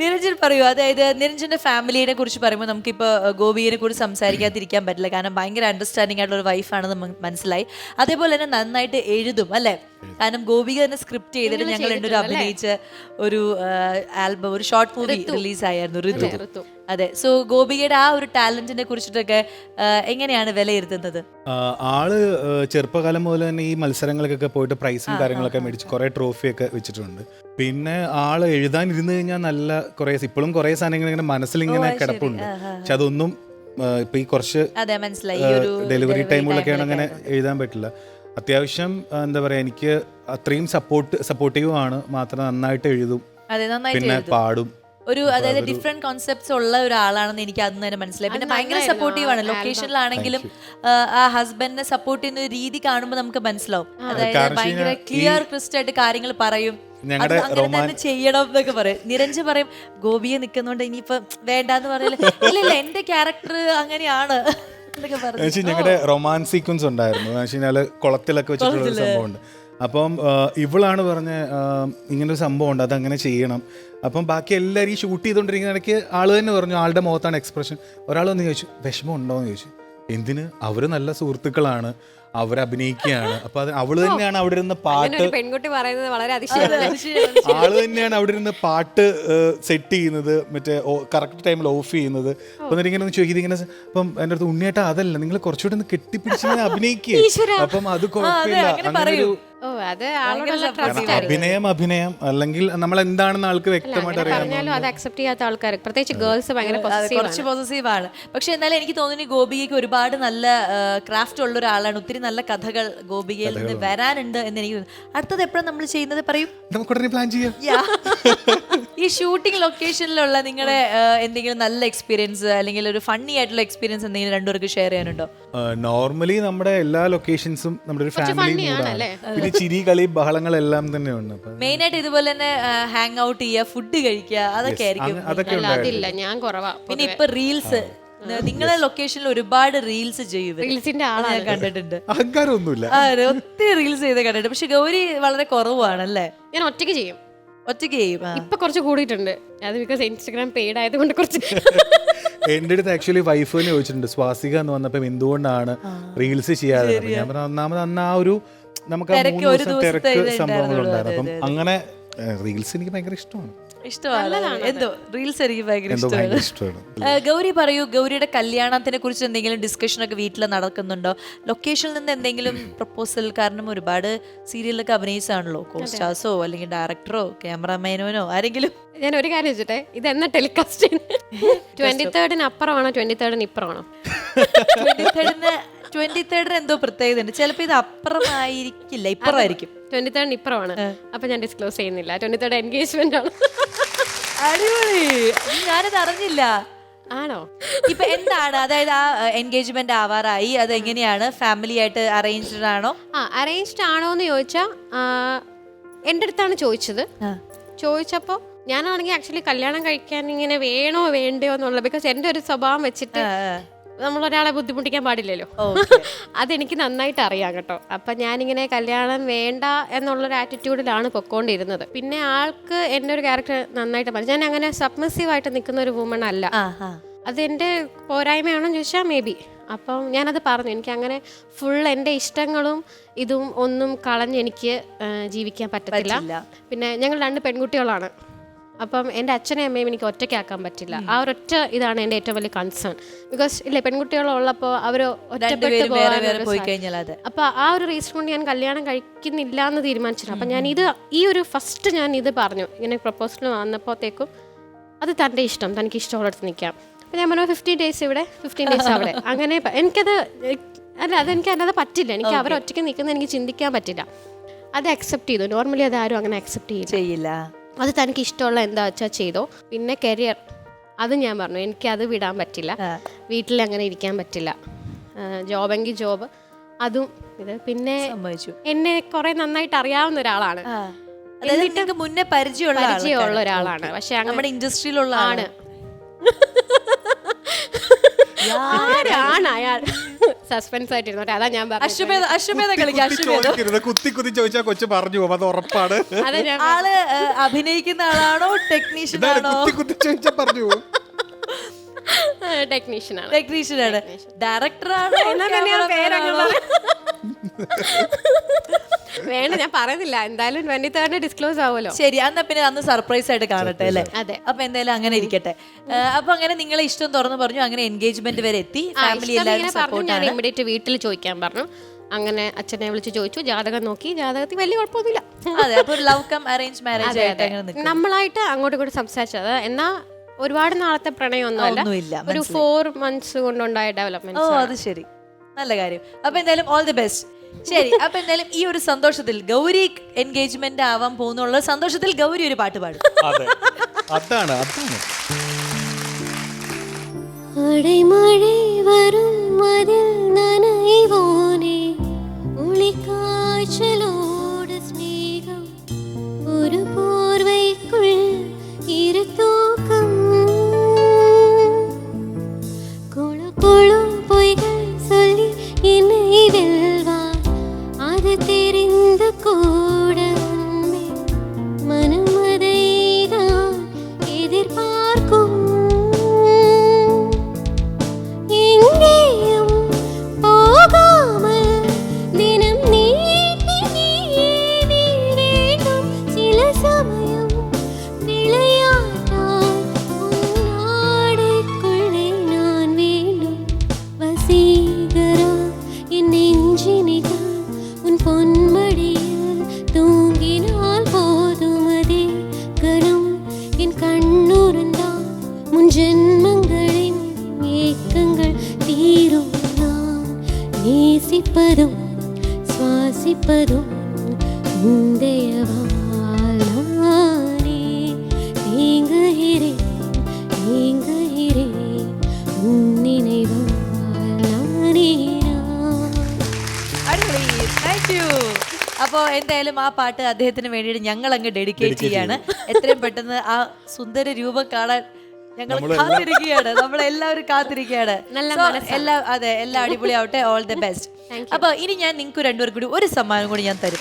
നിരഞ്ജൻ പറയൂ. അതായത് നിരഞ്ജന്റെ ഫാമിലിയെ കുറിച്ച് പറയുമ്പോൾ നമുക്കിപ്പോൾ ഗോപിയെ കുറിച്ച് സംസാരിക്കാതിരിക്കാൻ പറ്റില്ല. കാരണം ഭയങ്കര അണ്ടർസ്റ്റാൻഡിംഗ് ആയിട്ടുള്ള ഒരു വൈഫാണെന്ന് മനസ്സിലായി. അതേപോലെ തന്നെ നന്നായിട്ട് എഴുതും അല്ലേ? കാരണം ഗോപിക തന്നെ സ്ക്രിപ്റ്റ് ചെയ്തിട്ട് ഞങ്ങൾ ഒരു അഭിനയിച്ച ഒരു ആൽബം ഒരു ഷോർട്ട് മൂവി റിലീസ് ആയിരുന്നു ഋതു. അതെ. സോ ഗോപികയുടെ ആ ഒരു ടാലന്റിനെ കുറിച്ചിട്ടൊക്കെ എങ്ങനെയാണ് വിലയിരുത്തുന്നത്? ആൾ ചെറുപ്പകാലം മുതൽ തന്നെ ഈ മത്സരങ്ങൾക്കൊക്കെ പോയിട്ട് പ്രൈസും കാര്യങ്ങളൊക്കെ മേടിച്ച് കുറെ ട്രോഫിയൊക്കെ വെച്ചിട്ടുണ്ട്. പിന്നെ ആൾ എഴുതാൻ ഇരുന്ന് കഴിഞ്ഞാൽ നല്ല കുറെ ഇപ്പോഴും കുറെ സാധനങ്ങൾ ഇങ്ങനെ മനസ്സിലിങ്ങനെ കിടപ്പുണ്ട്. പക്ഷെ അതൊന്നും ഇപ്പൊ ഈ കുറച്ച് അതെ മനസ്സിലായി. ഈ ഒരു ഡെലിവറി ടൈമുകളൊക്കെയാണ്. അങ്ങനെ എഴുതാൻ പറ്റില്ല. അത്യാവശ്യം എന്താ പറയാ എനിക്ക് അത്രയും സപ്പോർട്ട് സപ്പോർട്ടീവ് ആണ്. മാത്രം നന്നായിട്ട് എഴുതും. അതെ നന്നായിട്ട് പിന്നെ പാടും. ഒരു അതായത് ഡിഫറെന്റ് കോൺസെപ്റ്റ്സ് ഉള്ള ഒരാളാണെന്ന് എനിക്ക് അന്ന് തന്നെ മനസ്സിലായി. പിന്നെ ഭയങ്കര സപ്പോർട്ടീവ് ആണ്. ലൊക്കേഷനിലാണെങ്കിലും ആ ഹസ്ബൻഡിനെ സപ്പോർട്ട് ചെയ്യുന്ന ഒരു രീതി കാണുമ്പോൾ നമുക്ക് മനസ്സിലാവും. അതായത് ഭയങ്കര ക്ലിയർ ക്രിസ്റ്റ് ആയിട്ട് കാര്യങ്ങൾ പറയും. ഞങ്ങളുടെ റൊമാൻസ് ചെയ്യണം എന്നൊക്കെ പറയും. നിരഞ്ജ് പറയും ഗോപിയെ നിൽക്കുന്നോണ്ട് ഇനിയിപ്പൊ വേണ്ടെന്ന് പറയില്ല ഇല്ല ഇല്ല എന്റെ ക്യാരക്ടർ അങ്ങനെയാണ് ഞങ്ങളുടെ റൊമാൻസ് സീക്വൻസ് ഉണ്ടായിരുന്നു. എന്ന് വെച്ച് കഴിഞ്ഞാൽ കുളത്തിലൊക്കെ വെച്ചിട്ടുള്ള ഒരു സംഭവമുണ്ട്. അപ്പം ഇവളാണ് പറഞ്ഞ ഇങ്ങനെ ഒരു സംഭവം ഉണ്ട് അതങ്ങനെ ചെയ്യണം. അപ്പം ബാക്കി എല്ലാവരും ഈ ഷൂട്ട് ചെയ്തുകൊണ്ടിരിക്കുന്ന ഇടയ്ക്ക് ആൾ തന്നെ പറഞ്ഞു ആളുടെ മുഖത്താണ് എക്സ്പ്രഷൻ ഒരാൾ ഒന്ന് ചോദിച്ചു വിഷമം ഉണ്ടോ എന്ന് ചോദിച്ചു. എന്തിന്? അവർ നല്ല സുഹൃത്തുക്കളാണ്. അവർ അഭിനയിക്കുകയാണ് അപ്പൊ അത് അവൾ തന്നെയാണ് അവിടെ ഇരുന്ന് പാട്ട് പെൺകുട്ടി പറയുന്നത് വളരെ ആൾ തന്നെയാണ് അവിടെ ഇരുന്ന് പാട്ട് സെറ്റ് ചെയ്യുന്നത് മറ്റേ കറക്റ്റ് ടൈമിൽ ഓഫ് ചെയ്യുന്നത്. അപ്പൊ എന്നിട്ട് ഇങ്ങനെ ഒന്ന് ചോദിക്കും ഇതിങ്ങനെ അപ്പം എന്റെ അടുത്ത് ഉണ്ണിയേട്ടാ അതല്ല നിങ്ങൾ കുറച്ചുകൂടി ഒന്ന് കെട്ടിപ്പിടിച്ച് ഇങ്ങനെ അഭിനയിക്കുക അപ്പം അത് കുഴപ്പമില്ല. അങ്ങനെ ഒരു അഭിനയം അഭിനയം അല്ലെങ്കിൽ നമ്മൾ എന്താണെന്ന് ആൾക്ക് വ്യക്തമായിട്ട് അറിയാം പറഞ്ഞാലും അത് അക്സെപ്റ്റ് ചെയ്യാത്ത ആൾക്കാർ പ്രത്യേകിച്ച് ഗേൾസ് ഭയങ്കര കുറച്ച് പോസസീവ് ആണ്. പക്ഷെ എന്നാലും എനിക്ക് തോന്നുന്നു ഗോപികയ്ക്ക് ഒരുപാട് നല്ല ക്രാഫ്റ്റ് ഉള്ള ഒരാളാണ്. ഒത്തിരി നല്ല കഥകൾ ഗോപികയിൽ നിന്ന് വരാനുണ്ട് എന്ന് എനിക്ക് അടുത്തത് എപ്പോഴും നമ്മൾ ചെയ്യുന്നത് പറയും? നമുക്ക് പ്ലാൻ ചെയ്യാം. ഈ ഷൂട്ടിംഗ് ലൊക്കേഷനിലുള്ള നിങ്ങളുടെ എന്തെങ്കിലും നല്ല എക്സ്പീരിയൻസ് അല്ലെങ്കിൽ ഒരു ഫണ്ണി ആയിട്ടുള്ള എക്സ്പീരിയൻസ് എന്തെങ്കിലും രണ്ടുപേർക്ക് ഷെയർ ചെയ്യാനുണ്ടോ? നോർമലി നമ്മുടെ എല്ലാ ലൊക്കേഷൻസും നമ്മുടെ ഒരു ഫാമിലി? പിന്നെ ചിരി കളി ബഹളങ്ങളെല്ലാം തന്നെ ഉണ്ട് മെയിൻ ആയിട്ട് ഇതുപോലെ തന്നെ ഹാങ് ഔട്ട് ചെയ്യുക ഫുഡ് കഴിക്കുക അതൊക്കെ ആയിരിക്കും. അതൊക്കെ ഞാൻ കുറവാ പിന്നെ ഇപ്പൊ റീൽസ് നിങ്ങളെ ലൊക്കേഷനിൽ ഒരുപാട് റീൽസ് ചെയ്യും ഇവർ. റീൽസിന്റെ ആളാണ്. ഞാൻ കണ്ടിട്ടുണ്ട്. അഹങ്കാരമൊന്നുമില്ല. ഒത്തിരി റീൽസ് ചെയ്ത് കണ്ടിട്ടുണ്ട്. പക്ഷെ ഗൗരി വളരെ കുറവാണല്ലേ? ഞാൻ ഒറ്റയ്ക്ക് ചെയ്യും. ഒറ്റയ്ക്ക് ചെയ്യും. ഇപ്പൊ കുറച്ച് കൂടിയിട്ടുണ്ട്. അത് ബിക്കോസ് ഇൻസ്റ്റാഗ്രാം പെയ്ഡ് ആയതുകൊണ്ട് കുറച്ച് എന്റെ അടുത്ത് ആക്ച്വലി വൈഫ് ചോദിച്ചിട്ടുണ്ട് സ്വാസിക എന്ന് വന്നപ്പോ എന്തുകൊണ്ടാണ് റീൽസ് ചെയ്യാതെ? ഞാൻ പറഞ്ഞു ഒന്നാമത് അന്ന് ആ ഒരു നമുക്ക് തിരക്ക് സംഭവങ്ങളുണ്ടായിരുന്നു. അപ്പം അങ്ങനെ റീൽസ് എനിക്ക് ഭയങ്കര ഇഷ്ടമാണ്. ഇഷ്ടമാണ്? എന്തോ റീൽസ് എനിക്ക് ഭയങ്കര ഇഷ്ടമാണ്. ഗൗരി പറയൂ ഗൗരിയുടെ കല്യാണത്തിനെ കുറിച്ച് എന്തെങ്കിലും ഡിസ്കഷൻ ഒക്കെ വീട്ടിൽ നടക്കുന്നുണ്ടോ? ലൊക്കേഷനിൽ നിന്ന് എന്തെങ്കിലും പ്രപ്പോസൽ കാരണം ഒരുപാട് സീരിയലൊക്കെ അഭിനയിച്ചാണല്ലോ? കോസ്റ്റാസോ അല്ലെങ്കിൽ ഡയറക്ടറോ ക്യാമറമാനോനോ ആരെങ്കിലും? ഞാൻ ഒരു കാര്യം വെച്ചിട്ടെ ഇത് എന്നാ ടെലികാസ്റ്റ് ട്വന്റി തേർഡിന് അപ്പുറമാണോ ട്വന്റി തേർഡിന് ഇപ്പുറമാണോ? ട്വന്റി തേർഡിന് ട്വന്റി തേർഡിന് എന്തോ പ്രത്യേകത ഉണ്ട് ചിലപ്പോ ഇത് അപ്പുറമായിരിക്കില്ല ഇപ്പുറമായിരിക്കും. ട്വന്റി തേർഡിന് ഇപ്പുറമാണ് അപ്പൊ ഞാൻ ഡിസ്ക്ലോസ് ചെയ്യുന്നില്ല. ട്വന്റി തേർഡ് എൻഗേജ്മെന്റ് ആണ്. അടിപൊളി. ഞാനത് അറിഞ്ഞില്ല. ആണോ? ഇപ്പൊ എന്താണ്? അതായത് ആ എൻഗേജ്മെന്റ് ആവാറായി. അത് എങ്ങനെയാണ്? ഫാമിലി ആയിട്ട് അറേഞ്ച്ഡ് ആണോ? ആ അറേഞ്ച്ഡ് ആണോ എന്ന് ചോദിച്ചാ എന്റെ അടുത്താണ് ചോദിച്ചത്. ചോദിച്ചപ്പോ ഞാനാണെങ്കിൽ ആക്ച്വലി കല്യാണം കഴിക്കാൻ ഇങ്ങനെ വേണോ വേണ്ടയോ എന്നുള്ളത് ബിക്കോസ് എന്റെ ഒരു സ്വഭാവം വെച്ചിട്ട് നമ്മളൊരാളെ ബുദ്ധിമുട്ടിക്കാൻ പാടില്ലല്ലോ. അതെനിക്ക് നന്നായിട്ട് അറിയാം കേട്ടോ. അപ്പം ഞാനിങ്ങനെ കല്യാണം വേണ്ട എന്നുള്ളൊരു ആറ്റിറ്റ്യൂഡിലാണ് പൊക്കോണ്ടിരുന്നത്. പിന്നെ ആൾക്ക് എന്റെ ഒരു ക്യാരക്ടർ നന്നായിട്ട് പറഞ്ഞു ഞാൻ അങ്ങനെ സബ്മിസീവ് ആയിട്ട് നിൽക്കുന്ന ഒരു വുമൺ അല്ല. ആ പോരായ്മയാണെന്ന് പോരായ്മയാണോ എന്ന് ചോദിച്ചാൽ മേ ബി അപ്പം ഞാനത് പറഞ്ഞു. എനിക്ക് അങ്ങനെ ഫുൾ എന്റെ ഇഷ്ടങ്ങളും ഇതും ഒന്നും കളഞ്ഞ് എനിക്ക് ജീവിക്കാൻ പറ്റത്തില്ല. പിന്നെ ഞങ്ങൾ രണ്ട് പെൺകുട്ടികളാണ്. അപ്പം എന്റെ അച്ഛനെയും അമ്മയും എനിക്ക് ഒറ്റയ്ക്കാക്കാൻ പറ്റില്ല. ആ ഒരൊറ്റ ഇതാണ് എന്റെ ഏറ്റവും വലിയ കൺസേൺ ബിക്കോസ് ഇല്ലേ പെൺകുട്ടികളുള്ളപ്പോൾ അവർ ഒറ്റപ്പെട്ട് കഴിഞ്ഞാൽ അപ്പൊ ആ ഒരു റീസൺ കൊണ്ട് ഞാൻ കല്യാണം കഴിക്കുന്നില്ല എന്ന് തീരുമാനിച്ചില്ല അപ്പം ഞാൻ ഇത് ഈ ഒരു ഫസ്റ്റ് ഞാൻ ഇത് പറഞ്ഞു. ഇങ്ങനെ പ്രപ്പോസൽ വന്നപ്പോഴത്തേക്കും അത് തന്റെ ഇഷ്ടം തനിക്ക് ഇഷ്ടമുള്ളിടത്ത് നിൽക്കാം. അപ്പം ഞാൻ പറഞ്ഞു ഫിഫ്റ്റീൻ ഡേയ്സ് ഇവിടെ ഫിഫ്റ്റീൻ ഡേയ്സ് അവിടെ. അങ്ങനെ എനിക്കത് അല്ല അതെനിക്ക് അല്ലാതെ പറ്റില്ല. എനിക്ക് അവരൊറ്റയ്ക്ക് നിൽക്കുന്നത് എനിക്ക് ചിന്തിക്കാൻ പറ്റില്ല. അത് അക്സെപ്റ്റ് ചെയ്തു. നോർമലി അത് ആരും അങ്ങനെ അക്സെപ്റ്റ് ചെയ്യില്ല. അത് തനിക്ക് ഇഷ്ടമുള്ള എന്താ വെച്ചാൽ ചെയ്തോ. പിന്നെ കരിയർ അത് ഞാൻ പറഞ്ഞു എനിക്ക് അത് വിടാൻ പറ്റില്ല. വീട്ടിൽ അങ്ങനെ ഇരിക്കാൻ പറ്റില്ല. ജോബെങ്കിൽ ജോബ് അതും ഇത് പിന്നെ എന്നെ കുറെ നന്നായിട്ട് അറിയാവുന്ന ഒരാളാണ്. മുന്നേ പരിചയമുള്ള പരിചയമുള്ള. ഒരാളാണ്. പക്ഷെ നമ്മുടെ ഇൻഡസ്ട്രിയിലുള്ള ആണ്. ആരാണ് അയാൾ? സസ്പെൻസ് ആയിട്ടിരുന്നു അതാ ഞാൻ അശ്വമേധ അശ്വമേധ കളിക്കാം കുത്തി അശ്വമേധം. ചോദിക്കരുത്. കുത്തി കുത്തി ചോദിച്ചാൽ കൊച്ചു പറഞ്ഞു പോകും. അത് ഉറപ്പാണ്. അതാ ഞാൻ ആൾ അഭിനയിക്കുന്ന ആളാണോ ടെക്നീഷ്യൻ ഇതാണ് ആണോ? കുത്തി കുത്തി ചോദിച്ചാൽ പറഞ്ഞു പോകും. ടെക്നീഷ്യൻ ആണ്. ടെക്നീഷ്യൻ ആണ്. ഡയറക്ടർ ആണോ എന്നാ പിന്നെ ആ cameraman പേരങ്ങ് ആണോ? വേണ്ട ഞാൻ പറയുന്നില്ല. എന്തായാലും ട്വന്റി തേർഡിന് ഡിസ്ക്ലോസ് ആവുമല്ലോ. ശരി അന്ന് പിന്നെ അന്ന് സർപ്രൈസ് ആയിട്ട് കാണട്ടെ അല്ലേ? അതെ. അപ്പൊ എന്തായാലും അങ്ങനെ ഇരിക്കട്ടെ. അപ്പൊ അങ്ങനെ നിങ്ങളെ ഇഷ്ടം തുറന്നു പറഞ്ഞു അങ്ങനെ എൻഗേജ്മെന്റ് വരെ എത്തി. ഫാമിലി എല്ലാവരും സപ്പോർട്ടാണ് ഇമ്മീഡിയറ്റ് വീട്ടിൽ ചോദിക്കാൻ പറഞ്ഞു. അങ്ങനെ അച്ഛനെ വിളിച്ച് ചോദിച്ചു ജാതകം നോക്കി. ജാതകത്തിൽ വലിയ കുഴപ്പമൊന്നുമില്ല. അതെ അപ്പൊ ഒരു ലവ് കം അറേഞ്ച് മാരേജ് ആയിട്ട് നമ്മളായിട്ട് അങ്ങോട്ടും ഇങ്ങോട്ടും സംസാരിച്ചത്. എന്നാ ഒരുപാട് നാളത്തെ പ്രണയമൊന്നുമല്ല ഒരു ഫോർ മന്ത്സ് കൊണ്ടുണ്ടായ ഓ ഡെവലപ്മെന്റ് അത് ശരി. നല്ല കാര്യം. അപ്പൊ എന്തായാലും ഓൾ ദി ബെസ്റ്റ് ശരി അപ്പൊ എന്തായാലും ഈ ഒരു സന്തോഷത്തിൽ ഗൗരി എൻഗേജ്മെന്റ് ആവാൻ പോകുന്നുള്ള സന്തോഷത്തിൽ ഗൗരി ഒരു പാട്ട് പാടും. അതെ. അതാണ് അതാണ്. വരും മതിൽ നനയുവോനെ ജന്മങ്ങളിൽ ഏക്കങ്ങൾ തീരും നാം. നേസിപ്പതും ശ്വാസിപ്പതും മുന്തെയവാളാനേ നീങ്ങുകിരേ നീങ്ങുകിരേ മുന്നിനൈവാളാനേ അടിപൊളി. താങ്ക് യു അപ്പോൾ എന്തായാലും ആ പാട്ട് അദ്ദേഹത്തിന് വേണ്ടിയിട്ട് ഞങ്ങൾ അങ്ങ് ഡെഡിക്കേറ്റ് ചെയ്യാണ്. എത്രയും പെട്ടെന്ന് ആ സുന്ദര രൂപം കാണാൻ ഞങ്ങൾ കാത്തിരിക്കുകയാണ് നമ്മളെല്ലാവരും കാത്തിരിക്കുകയാണ് നല്ല So, എല്ലാം അതെ എല്ലാ അടിപൊളിയാവട്ടെ. ഓൾ ദി ബെസ്റ്റ് അപ്പൊ ഇനി ഞാൻ നിങ്ങൾക്ക് രണ്ടുപേർക്കും കൂടി ഒരു സമ്മാനം കൂടി ഞാൻ തരും.